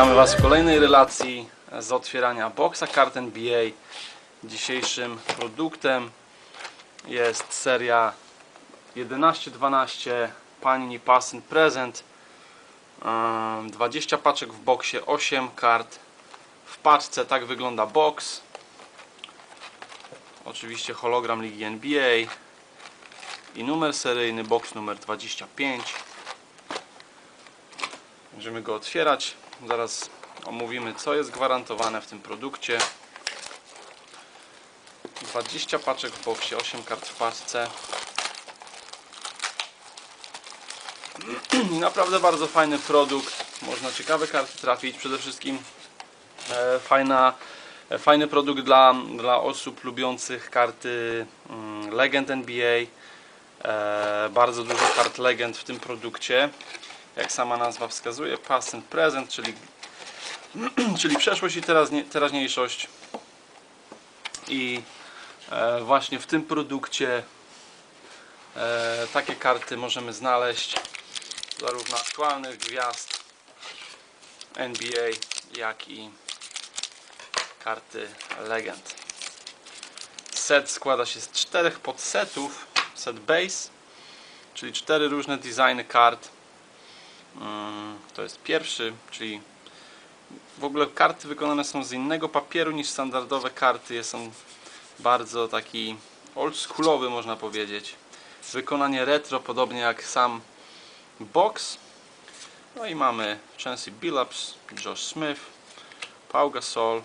Witamy Was w kolejnej relacji z otwierania boxa kart NBA. Dzisiejszym produktem jest seria 11-12 Panini Pass and Present. Ym, 20 paczek w boksie, 8 kart w paczce. Tak wygląda box. Oczywiście hologram Ligi NBA i numer seryjny, box numer 25. Będziemy go otwierać. Zaraz omówimy, co jest gwarantowane w tym produkcie. 20 paczek w boksie, 8 kart w paczce. Naprawdę bardzo fajny produkt. Można ciekawe karty trafić. Przede wszystkim e, fajna, e, fajny produkt dla, dla osób lubiących karty mm, Legend NBA. E, bardzo dużo kart Legend w tym produkcie jak sama nazwa wskazuje, past and present, czyli, czyli przeszłość i teraźniejszość. I e, właśnie w tym produkcie e, takie karty możemy znaleźć zarówno aktualnych gwiazd NBA, jak i karty legend. Set składa się z czterech podsetów, set base, czyli cztery różne designy kart. Mm, To jest pierwszy, czyli w ogóle karty wykonane są z innego papieru niż standardowe karty. Są bardzo taki oldschoolowy można powiedzieć. Wykonanie retro, podobnie jak sam box. No i mamy Chancey Billups, Josh Smith, Pau Gasol,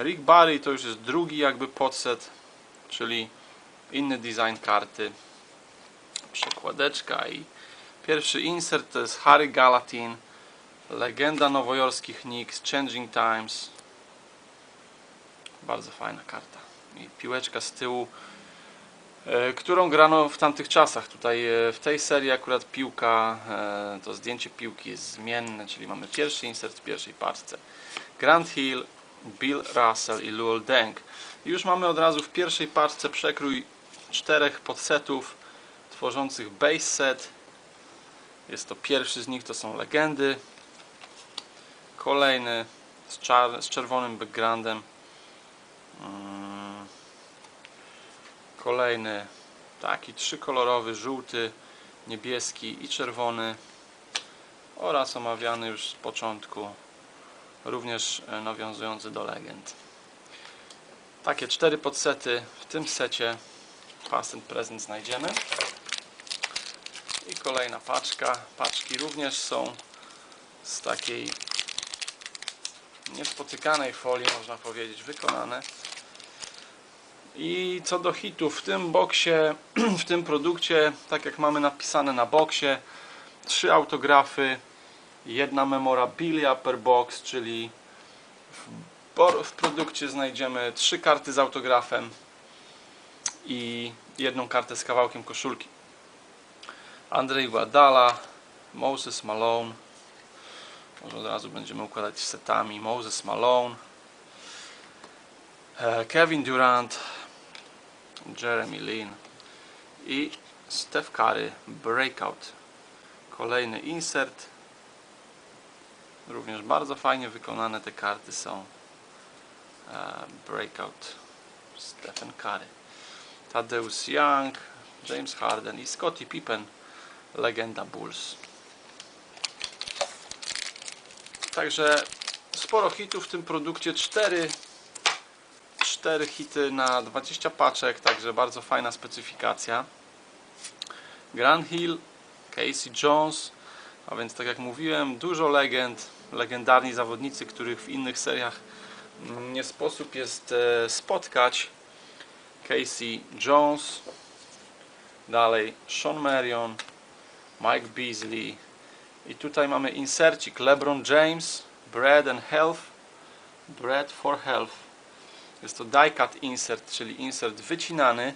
Rick Barry to już jest drugi jakby podset, czyli inny design karty. Przekładeczka i Pierwszy insert to jest Harry Galatin, legenda nowojorskich Knicks, Changing Times. Bardzo fajna karta. I piłeczka z tyłu, e, którą grano w tamtych czasach. Tutaj e, w tej serii akurat piłka, e, to zdjęcie piłki jest zmienne, czyli mamy pierwszy insert w pierwszej paczce. Grant Hill, Bill Russell i Luol Deng. I już mamy od razu w pierwszej paczce przekrój czterech podsetów tworzących base set jest to pierwszy z nich, to są legendy. Kolejny z, czar- z czerwonym backgroundem. Mm. Kolejny taki trzykolorowy, żółty, niebieski i czerwony. Oraz omawiany już z początku, również e, nawiązujący do legend. Takie cztery podsety w tym secie Past and Present znajdziemy. I kolejna paczka. Paczki również są z takiej niespotykanej folii, można powiedzieć, wykonane. I co do hitów, w tym boksie, w tym produkcie, tak jak mamy napisane na boksie, trzy autografy, jedna memorabilia per box, czyli w, w produkcie znajdziemy trzy karty z autografem i jedną kartę z kawałkiem koszulki. Andrzej Guadala, Moses Malone. Może od razu będziemy układać setami. Moses Malone, e, Kevin Durant, Jeremy Lin i Steph Curry Breakout. Kolejny insert. Również bardzo fajnie wykonane te karty są. E, Breakout Stephen Curry. Tadeusz Young, James Harden i Scottie Pippen legenda Bulls. Także sporo hitów w tym produkcie. 4, 4 hity na 20 paczek, także bardzo fajna specyfikacja. Grant Hill, Casey Jones, a więc tak jak mówiłem, dużo legend, legendarni zawodnicy, których w innych seriach nie sposób jest e, spotkać. Casey Jones, dalej Sean Marion, Mike Beasley. I tutaj mamy insercik. LeBron James Bread and Health. Bread for Health. Jest to die cut insert, czyli insert wycinany.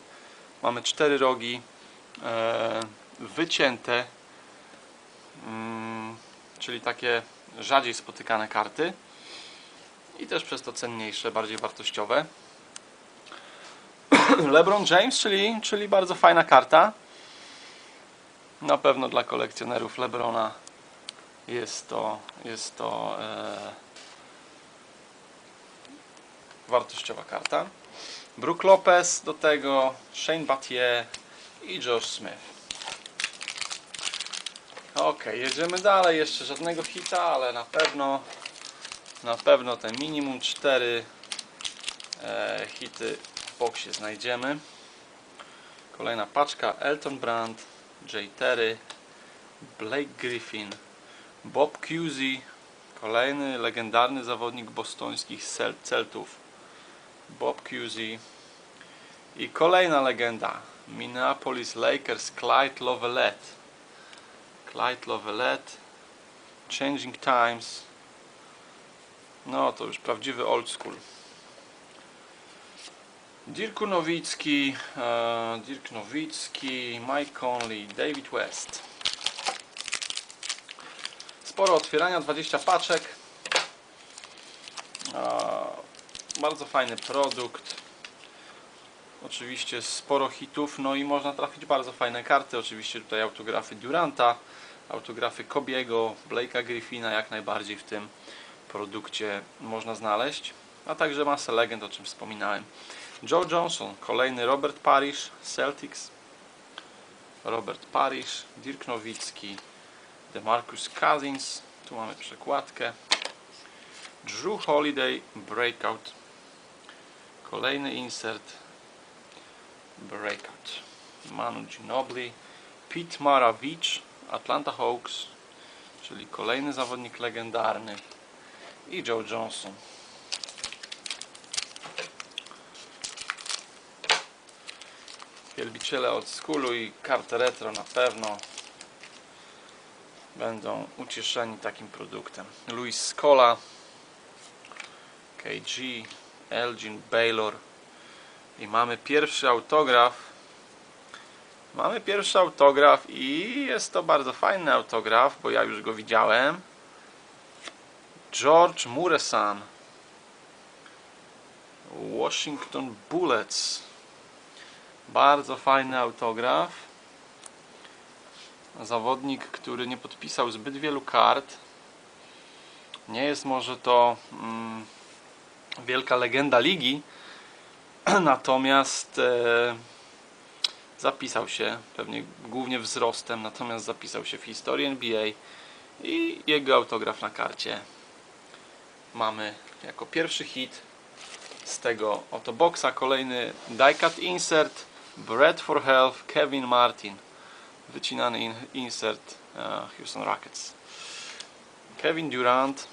Mamy cztery rogi e, wycięte mm, czyli takie rzadziej spotykane karty. I też przez to cenniejsze, bardziej wartościowe. LeBron James, czyli, czyli bardzo fajna karta na pewno dla kolekcjonerów Lebrona jest to, jest to e, wartościowa karta. Brook Lopez do tego, Shane Battier i Josh Smith. Ok, jedziemy dalej. Jeszcze żadnego hita, ale na pewno na pewno te minimum 4 e, hity w boksie znajdziemy. Kolejna paczka Elton Brand, Jay Terry, Blake Griffin, Bob Cousy, kolejny legendarny zawodnik bostońskich Cel- Celtów. Bob Cousy i kolejna legenda Minneapolis Lakers Clyde Lovellette. Clyde Lovellette Changing Times no to już prawdziwy old school. Dirk Nowicki, e, Dirk Nowicki, Mike Conley, David West. Sporo otwierania, 20 paczek. E, bardzo fajny produkt. Oczywiście sporo hitów, no i można trafić bardzo fajne karty. Oczywiście tutaj autografy Duranta, autografy Kobiego, Blake'a Griffina jak najbardziej w tym produkcie można znaleźć, a także masę legend, o czym wspominałem. Joe Johnson, kolejny Robert Parish, Celtics, Robert Parish, Dirk Nowicki, DeMarcus Cousins, tu mamy przekładkę, Drew Holiday, Breakout, kolejny insert, Breakout, Manu Ginobili, Pete Maravich, Atlanta Hawks, czyli kolejny zawodnik legendarny, i Joe Johnson. Wielbiciele od skulu i karty retro na pewno będą ucieszeni takim produktem. Louis Scola, KG, Elgin Baylor i mamy pierwszy autograf. Mamy pierwszy autograf i jest to bardzo fajny autograf, bo ja już go widziałem. George Muresan Washington Bullets bardzo fajny autograf. Zawodnik, który nie podpisał zbyt wielu kart. Nie jest może to mm, wielka legenda ligi natomiast e, zapisał się pewnie głównie wzrostem natomiast zapisał się w historii NBA i jego autograf na karcie mamy jako pierwszy hit z tego oto boxa kolejny die-cut insert Bread for Health Kevin Martin. Wycinany in insert uh, Houston Rockets. Kevin Durant.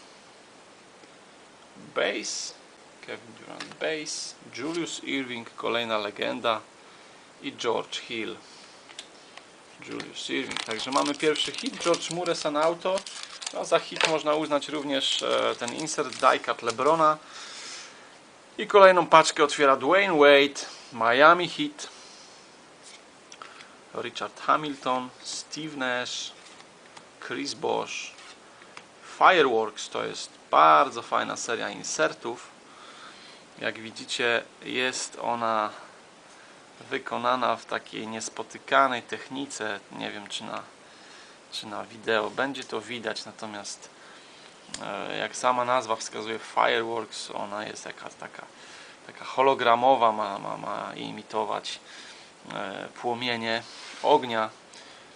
Base. Kevin Durant base. Julius Irving kolejna legenda. I George Hill. Julius Irving. Także mamy pierwszy hit George Muresan auto. No, za hit można uznać również e, ten insert die-cut Lebrona. I kolejną paczkę otwiera Dwayne Wade, Miami Heat, Richard Hamilton, Steve Nash, Chris Bosh, Fireworks to jest bardzo fajna seria insertów. Jak widzicie jest ona wykonana w takiej niespotykanej technice. Nie wiem czy na czy na wideo będzie to widać, natomiast e, jak sama nazwa wskazuje Fireworks, ona jest taka, taka hologramowa, ma, ma, ma imitować płomienie ognia.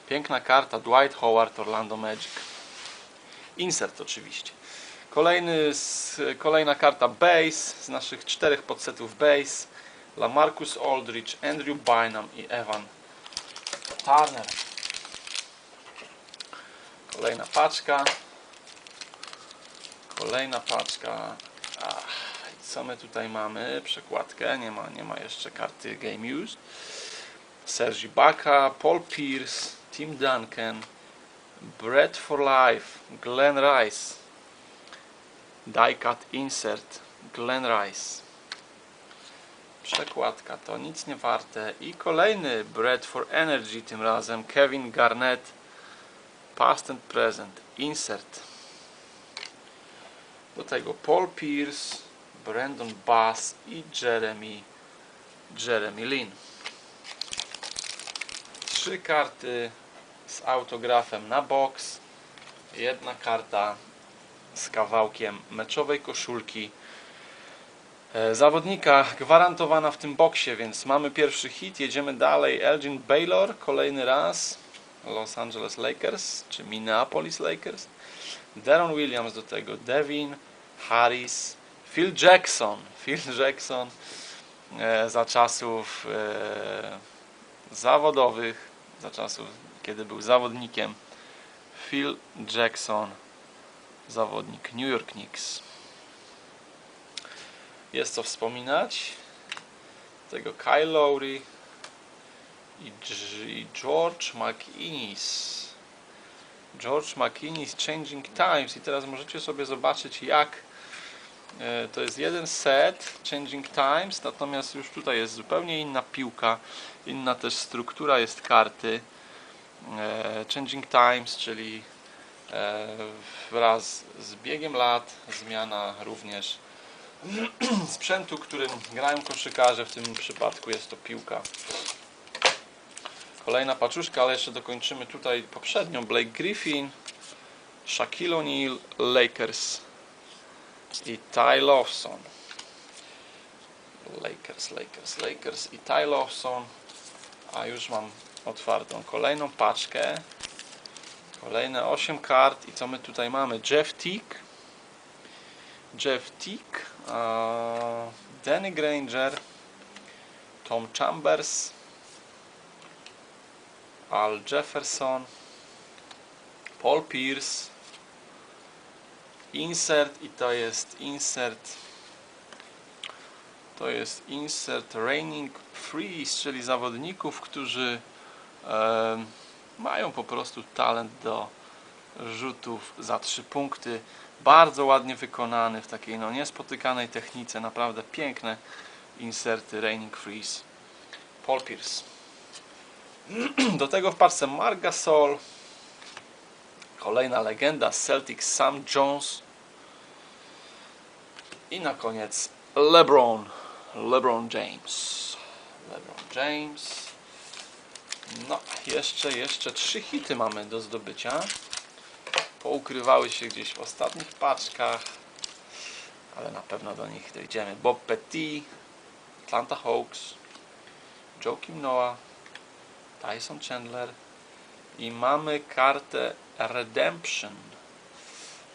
Piękna karta, Dwight Howard, Orlando Magic. Insert oczywiście. Kolejny, kolejna karta base z naszych czterech podsetów base. Lamarcus Aldridge, Andrew Bynum i Evan Turner. Kolejna paczka. Kolejna paczka. Ach, co my tutaj mamy? Przekładkę. Nie ma, nie ma jeszcze karty Game Used. Sergi Baka, Paul Pierce, Tim Duncan, Bread for Life, Glenn Rice, Die Cut Insert, Glenn Rice. Przekładka to nic nie warte. I kolejny Bread for Energy, tym razem Kevin Garnett, past and present, insert. Do tego Paul Pierce, Brandon Bass i Jeremy, Jeremy Lin. Trzy karty z autografem na box. jedna karta z kawałkiem meczowej koszulki e, zawodnika gwarantowana w tym boksie, więc mamy pierwszy hit, jedziemy dalej. Elgin Baylor, kolejny raz. Los Angeles Lakers, czy Minneapolis Lakers. Deron Williams do tego, Devin Harris, Phil Jackson. Phil Jackson e, za czasów e, zawodowych, za czasów, kiedy był zawodnikiem. Phil Jackson, zawodnik New York Knicks. Jest co wspominać. Tego Kyle Lowry i, i George McInnes. George McInnes Changing Times i teraz możecie sobie zobaczyć jak to jest jeden set Changing Times, natomiast już tutaj jest zupełnie inna piłka, inna też struktura jest karty. E, Changing Times, czyli e, wraz z biegiem lat zmiana również sprzętu, którym grają koszykarze, w tym przypadku jest to piłka. Kolejna paczuszka, ale jeszcze dokończymy tutaj poprzednią. Blake Griffin, Shaquille O'Neal, Lakers i Ty Lawson. Lakers, Lakers, Lakers i Ty Lawson. A już mam otwartą kolejną paczkę. Kolejne 8 kart i co my tutaj mamy? Jeff Teague, Jeff e, Danny Granger, Tom Chambers, Al Jefferson, Paul Pierce, insert i to jest insert to jest insert Raining Freeze, czyli zawodników, którzy em, mają po prostu talent do rzutów za 3 punkty. Bardzo ładnie wykonany w takiej no, niespotykanej technice. Naprawdę piękne inserty Raining Freeze. Paul Pierce. Do tego w parce Marc Gasol. Kolejna legenda Celtics Sam Jones. I na koniec LeBron. LeBron James. LeBron James. No, jeszcze, jeszcze trzy hity mamy do zdobycia. Poukrywały się gdzieś w ostatnich paczkach, ale na pewno do nich dojdziemy. Bob Pettit, Atlanta Hawks, Joakim Noah, Tyson Chandler i mamy kartę Redemption.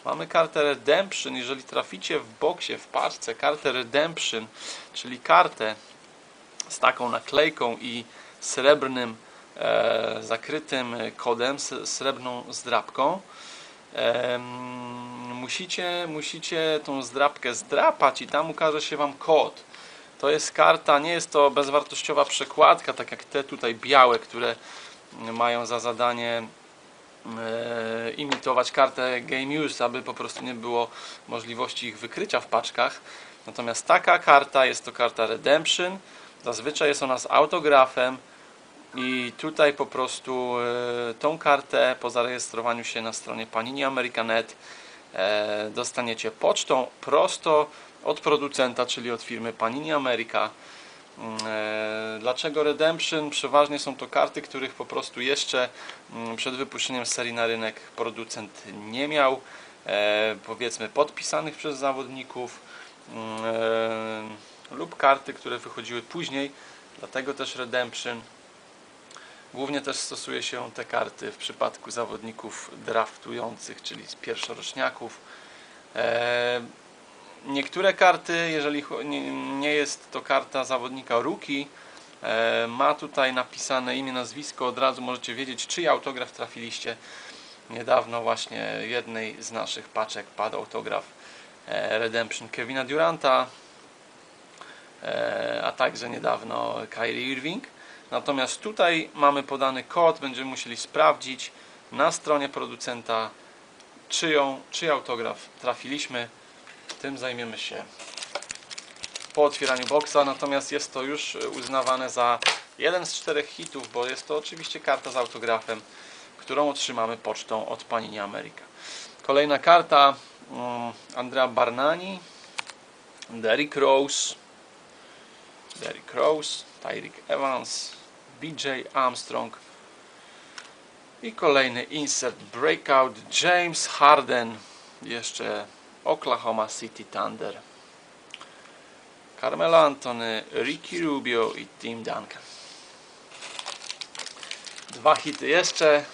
Mamy kartę Redemption. Jeżeli traficie w boksie, w paczce kartę Redemption, czyli kartę z taką naklejką i srebrnym e, zakrytym kodem, srebrną zdrabką, em, musicie, musicie tą zdrabkę zdrapać i tam ukaże się Wam kod. To jest karta, nie jest to bezwartościowa przekładka, tak jak te tutaj białe, które mają za zadanie e, imitować kartę Game Use, aby po prostu nie było możliwości ich wykrycia w paczkach. Natomiast taka karta jest to karta Redemption. Zazwyczaj jest ona z autografem i tutaj po prostu e, tą kartę po zarejestrowaniu się na stronie Panini Americanet e, dostaniecie pocztą prosto od producenta, czyli od firmy Panini America. Mm, e, Dlaczego Redemption? Przeważnie są to karty, których po prostu jeszcze mm, przed wypuszczeniem serii na rynek producent nie miał, e, powiedzmy podpisanych przez zawodników mm, e, lub karty, które wychodziły później, dlatego też Redemption. Głównie też stosuje się te karty w przypadku zawodników draftujących, czyli pierwszoroczniaków. Niektóre karty, jeżeli nie, jest to karta zawodnika rookie, e, ma tutaj napisane imię, nazwisko, od razu możecie wiedzieć, czyj autograf trafiliście. Niedawno właśnie jednej z naszych paczek padł autograf e, Redemption Kevina Duranta, e, a także niedawno Kyrie Irving. Natomiast tutaj mamy podany kod, będziemy musieli sprawdzić na stronie producenta, czyją, czyj autograf trafiliśmy. Tym zajmiemy się po otwieraniu boksa, natomiast jest to już uznawane za jeden z czterech hitów, bo jest to oczywiście karta z autografem, którą otrzymamy pocztą od Panini America. Kolejna karta mm, Andrea Barnani, Derrick Rose, Derrick Rose, Tyreek Evans, BJ Armstrong I kolejny insert breakout James Harden. Jeszcze Oklahoma City Thunder. Carmelo Antony, Ricky Rubio i Tim Duncan. Dwa hity jeszcze.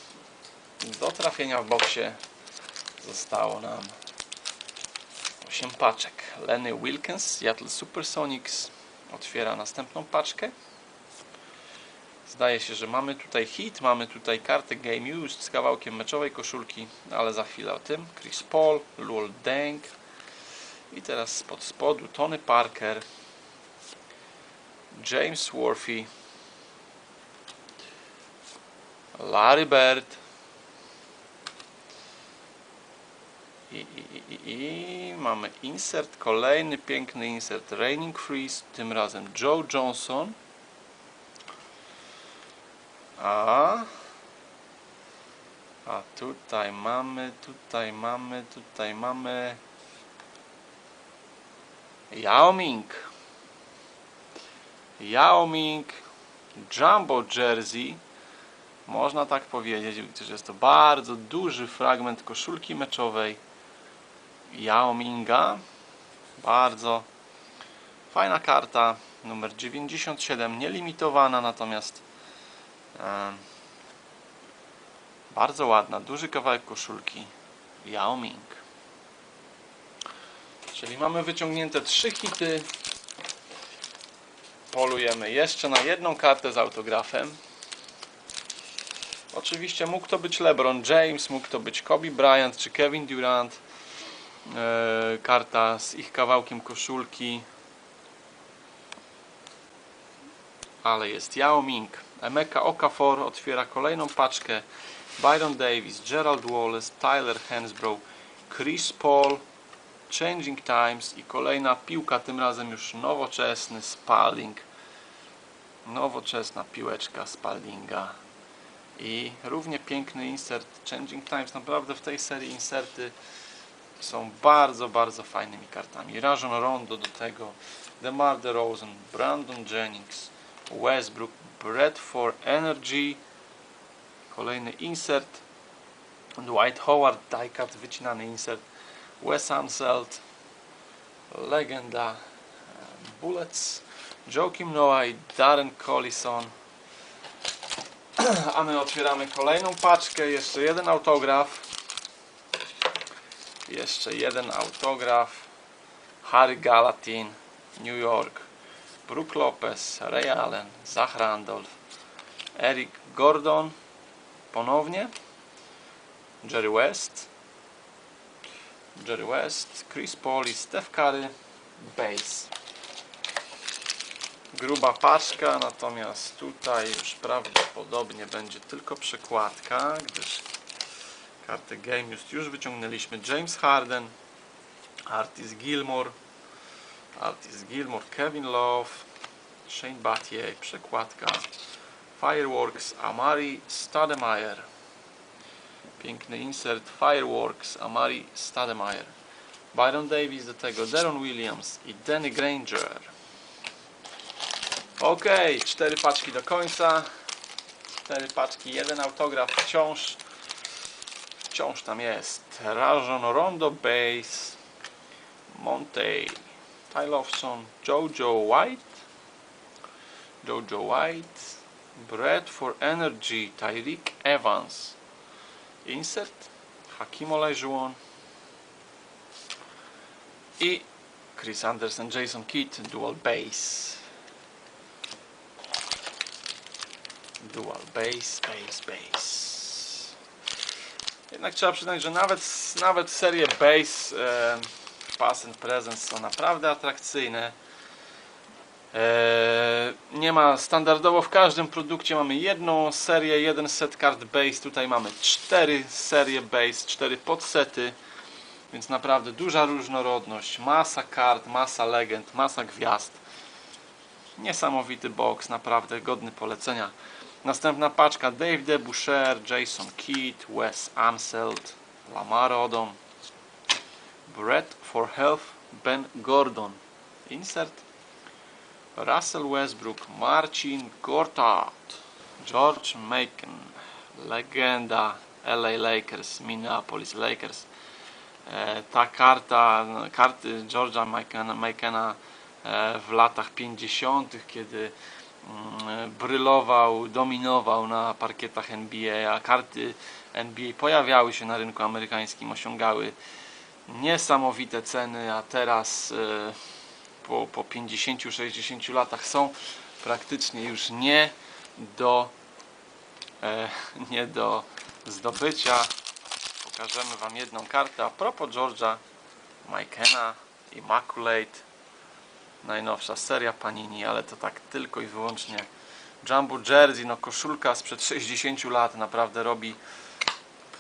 Do trafienia w boksie zostało nam 8 paczek. Lenny Wilkins, Seattle Supersonics otwiera następną paczkę. Zdaje się, że mamy tutaj hit, mamy tutaj kartę Game Used z kawałkiem meczowej koszulki, ale za chwilę o tym. Chris Paul, Lul Deng i teraz spod spodu Tony Parker, James Worthy, Larry Bird i, i, i, i mamy insert, kolejny piękny insert Raining Freeze, tym razem Joe Johnson a? A tutaj mamy, tutaj mamy, tutaj mamy. Yao Ming Yao Ming Jumbo Jersey. Można tak powiedzieć, gdyż jest to bardzo duży fragment koszulki meczowej Yao Minga bardzo fajna karta numer 97 nielimitowana natomiast bardzo ładna, duży kawałek koszulki Yao Ming czyli mamy wyciągnięte trzy hity polujemy jeszcze na jedną kartę z autografem Oczywiście mógł to być LeBron James, mógł to być Kobe Bryant czy Kevin Durant. E, karta z ich kawałkiem koszulki. Ale jest Yao Ming. Emeka Okafor otwiera kolejną paczkę. Byron Davis, Gerald Wallace, Tyler Hansbrough, Chris Paul, Changing Times i kolejna piłka, tym razem już nowoczesny Spalding. Nowoczesna piłeczka Spaldinga i równie piękny insert Changing Times. Naprawdę w tej serii inserty są bardzo, bardzo fajnymi kartami. Rajon Rondo do tego, DeMar DeRozan, Brandon Jennings, Westbrook, Bradford Energy, kolejny insert, Dwight Howard, die-cut, wycinany insert, Wes Unseld, legenda, Bullets, Joakim Noah i Darren Collison a my otwieramy kolejną paczkę, jeszcze jeden autograf. Jeszcze jeden autograf. Harry Galatin, New York. Brook Lopez, Ray Allen, Zach Randolph, Eric Gordon, ponownie. Jerry West, Jerry West, Chris Paul i Steph Curry, base gruba paczka, natomiast tutaj już prawdopodobnie będzie tylko przekładka, gdyż kartę Game już wyciągnęliśmy. James Harden, Artis Gilmore, Artis Gilmore, Kevin Love, Shane Battier, przekładka Fireworks, Amari Stademeyer. Piękny insert Fireworks, Amari Stademeyer. Byron Davis do tego, Deron Williams i Danny Granger. Ok, cztery paczki do końca. Cztery paczki, jeden autograf wciąż. Wciąż tam jest. Rajon Rondo Base, Monte, Ty some Jojo White, Jojo White, Bread for Energy, Tyreek Evans, Insert, Hakim Olajuwon i Chris Anderson, Jason Kidd, Dual Base. Dual Base, Base, Base. Jednak trzeba przyznać, że nawet, nawet serie Base e, Pass and Presence są naprawdę atrakcyjne. E, nie ma standardowo w każdym produkcie mamy jedną serię, jeden set kart base. Tutaj mamy cztery serie base, cztery podsety, więc naprawdę duża różnorodność, masa kart, masa legend, masa gwiazd. Niesamowity box, naprawdę godny polecenia. Następna paczka Dave DeBuscher, Jason Kidd, Wes Amseld, Lamar Odom, Brett for Health, Ben Gordon. Insert Russell Westbrook, Marcin Gortat, George Macon, legenda LA Lakers, Minneapolis Lakers. E, ta karta, karty George'a Mikena, Mikena e, w latach 50., kiedy mm, brylował, dominował na parkietach NBA, a karty NBA pojawiały się na rynku amerykańskim, osiągały niesamowite ceny, a teraz e, po, po 50-60 latach są praktycznie już nie do, e, nie do zdobycia. Pokażemy Wam jedną kartę a propos George'a Mikena Immaculate najnowsza seria Panini, ale to tak tylko i wyłącznie Jumbo Jersey, no koszulka sprzed 60 lat naprawdę robi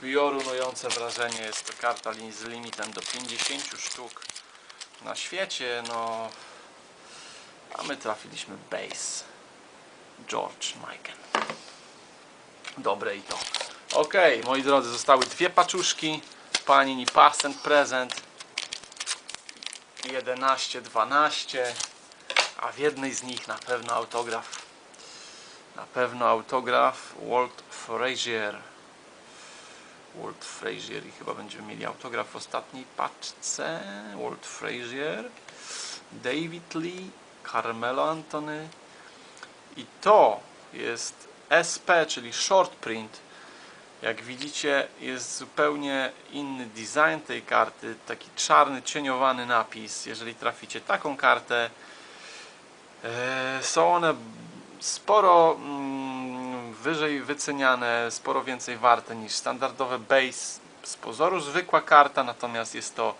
piorunujące wrażenie. Jest to karta z limitem do 50 sztuk na świecie, no a my trafiliśmy base. George Michael. Dobre i to. Ok, moi drodzy, zostały dwie paczuszki. Panini Pass and Present. 11, 12 a w jednej z nich na pewno autograf. Na pewno autograf Walt Frazier Walt Frazier i chyba będziemy mieli autograf w ostatniej paczce. Walt Frazier David Lee Carmelo Anthony. I to jest SP, czyli short print. Jak widzicie jest zupełnie inny design tej karty, taki czarny, cieniowany napis. Jeżeli traficie taką kartę, e, są one sporo mm, wyżej wyceniane, sporo więcej warte niż standardowe base. Z pozoru zwykła karta, natomiast jest to,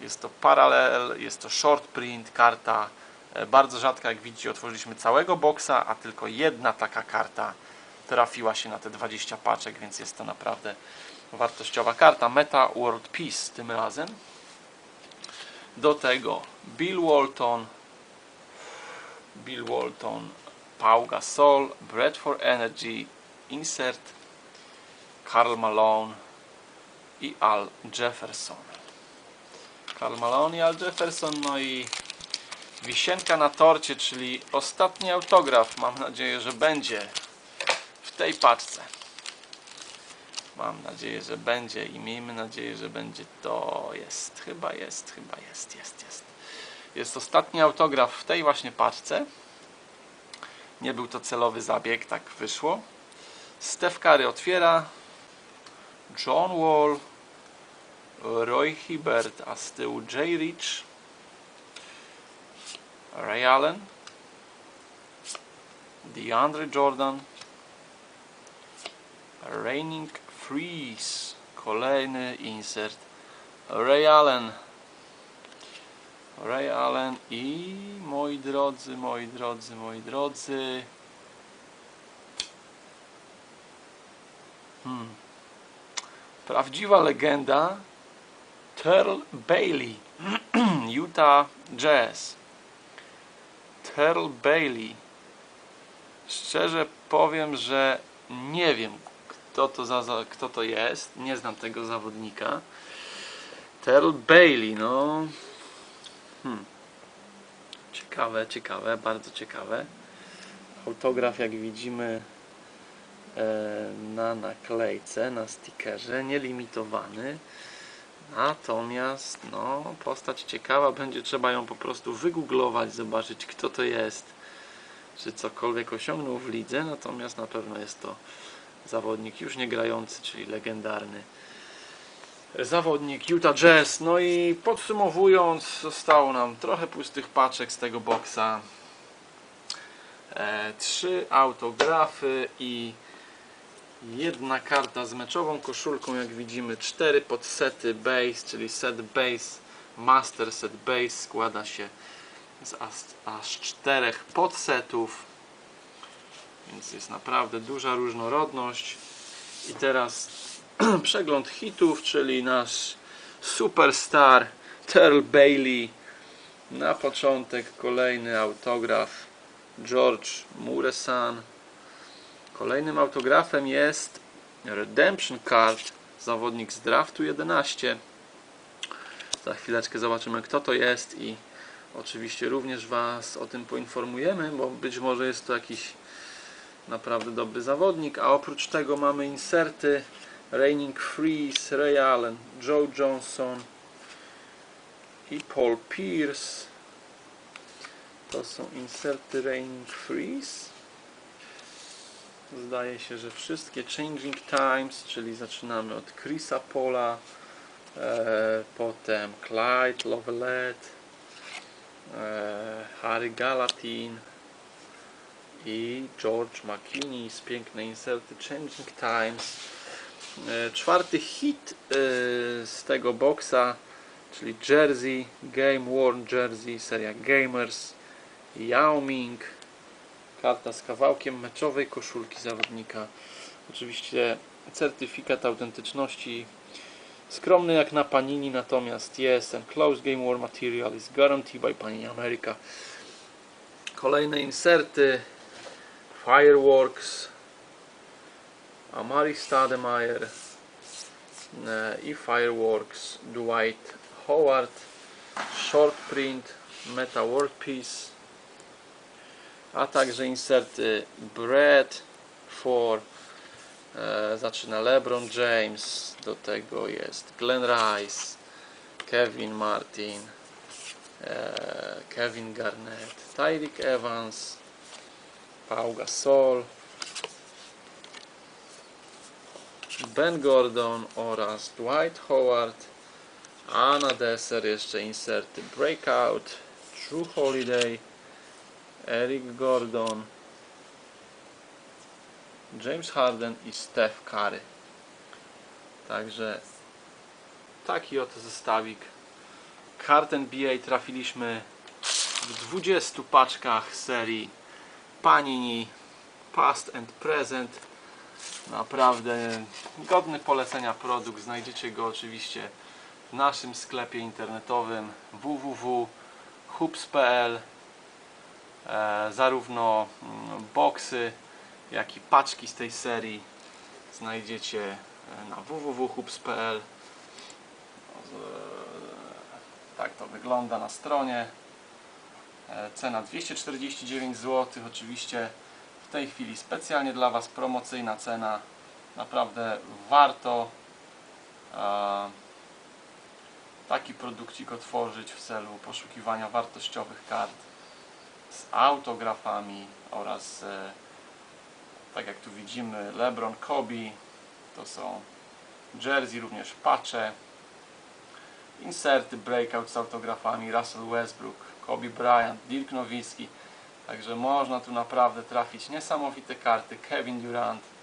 jest to paralel, jest to short print karta. e, Bardzo rzadka, jak widzicie, otworzyliśmy całego boxa, a tylko jedna taka karta trafiła się na te 20 paczek, więc jest to naprawdę wartościowa karta. Meta World Peace tym razem. Do tego Bill Walton, Bill Walton, Pau Gasol, Bradford Energy, Insert, Karl Malone i Al Jefferson. Karl Malone i Al Jefferson, no i wisienka na torcie, czyli ostatni autograf. Mam nadzieję, że będzie w tej paczce. Mam nadzieję, że będzie i miejmy nadzieję, że będzie to jest. Chyba jest, chyba jest, jest, jest. Jest ostatni autograf w tej właśnie paczce. Nie był to celowy zabieg, tak wyszło. Steph Curry otwiera. John Wall. Roy Hibbert, a z tyłu Jay Rich. Ray Allen. DeAndre Jordan. Raining Freeze. Kolejny insert. Ray Allen. Ray Allen i moi drodzy, moi drodzy, moi drodzy. Hmm. Prawdziwa legenda Terrell Bailey. Utah Jazz. Terrell Bailey. Szczerze powiem, że nie wiem kto to, za, kto to jest. Nie znam tego zawodnika. Terrell Bailey, no. Hmm. Ciekawe, ciekawe, bardzo ciekawe. Autograf, jak widzimy, e, na naklejce, na stickerze, nielimitowany. Natomiast, no, postać ciekawa, będzie trzeba ją po prostu wygooglować, zobaczyć kto to jest, czy cokolwiek osiągnął w lidze. Natomiast na pewno jest to zawodnik już nie grający, czyli legendarny zawodnik Utah Jazz. No i podsumowując, zostało nam trochę pustych paczek z tego boksa. E, trzy autografy i jedna karta z meczową koszulką, jak widzimy, cztery podsety base, czyli set base, master set base składa się z aż, czterech podsetów, więc jest naprawdę duża różnorodność. I teraz przegląd hitów, czyli nasz superstar Terrell Bailey. Na początek kolejny autograf George Muresan. Kolejnym autografem jest Redemption Card, zawodnik z draftu 11. Za chwileczkę zobaczymy kto to jest i oczywiście również Was o tym poinformujemy, bo być może jest to jakiś Naprawdę dobry zawodnik. A oprócz tego mamy inserty Raining Freeze, Ray Allen, Joe Johnson i Paul Pierce. To są inserty Raining Freeze. Zdaje się, że wszystkie Changing Times, czyli zaczynamy od Chrisa Pola, e, potem Clyde Lovelet, e, Harry Galatin i George McKinney z piękne inserty Changing Times. E, czwarty hit e, z tego boksa, czyli Jersey, Game Worn Jersey, seria Gamers, Yao Ming, karta z kawałkiem meczowej koszulki zawodnika. Oczywiście certyfikat autentyczności skromny jak na Panini, natomiast jest and close game war material is guaranteed by Panini America. Kolejne inserty Fireworks Amari Stademeyer i Fireworks Dwight Howard Short Print Meta World Piece a także inserty Bread for e, zaczyna LeBron James do tego jest Glenn Rice Kevin Martin e, Kevin Garnett Tyreek Evans Pau Gasol Ben Gordon oraz Dwight Howard a na deser jeszcze inserty Breakout True Holiday Eric Gordon, James Harden i Steph Curry. Także taki oto zestawik. Kart NBA trafiliśmy w 20 paczkach serii Panini Past and Present. Naprawdę godny polecenia produkt. Znajdziecie go oczywiście w naszym sklepie internetowym www.hoops.pl e, zarówno mm, boksy, jak i paczki z tej serii znajdziecie e, na www.hubs.pl tak to wygląda na stronie. E, cena 249 zł oczywiście tej chwili specjalnie dla Was promocyjna cena. Naprawdę warto e, taki produkcik otworzyć w celu poszukiwania wartościowych kart z autografami oraz e, tak jak tu widzimy LeBron Kobe to są jersey, również patche inserty breakout z autografami Russell Westbrook, Kobe Bryant, Dirk Nowitzki także można tu naprawdę trafić niesamowite karty Kevin Durant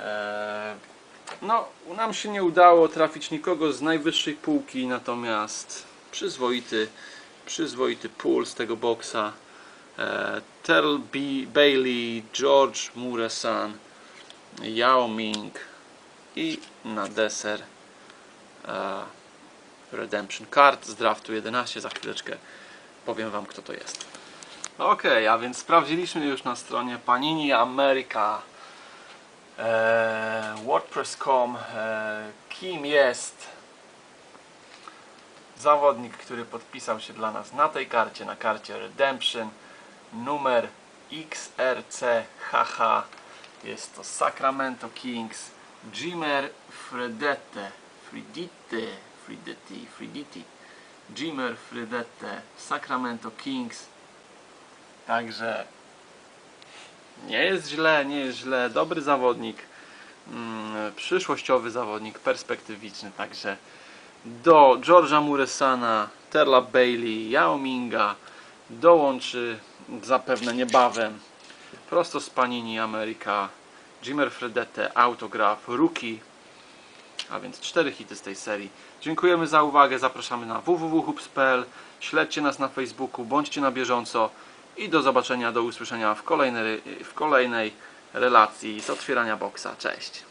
Eee, no, nam się nie udało trafić nikogo z najwyższej półki, natomiast przyzwoity, przyzwoity pool z tego boksa. E, Terrell B. Bailey, George Muresan, Yao Ming i na deser e, Redemption Card z draftu 11. Za chwileczkę powiem Wam, kto to jest. Ok, a więc sprawdziliśmy już na stronie Panini America e, WordPress.com e, kim jest zawodnik, który podpisał się dla nas na tej karcie, na karcie Redemption numer XRCHH jest to Sacramento Kings Jimmer Fredette Fridite Fridetti Friditi Jimmer Fredette Sacramento Kings także nie jest źle, nie jest źle. Dobry zawodnik, mm, przyszłościowy zawodnik, perspektywiczny. Także do George'a Muresana, Terla Bailey, Yao Minga dołączy zapewne niebawem. Prosto z Panini Ameryka Jimmer Fredette, autograf, Rookie. A więc cztery hity z tej serii. Dziękujemy za uwagę, zapraszamy na www.hubs.pl śledźcie nas na Facebooku, bądźcie na bieżąco i do zobaczenia, do usłyszenia w kolejnej, w kolejnej relacji z otwierania boksa. Cześć!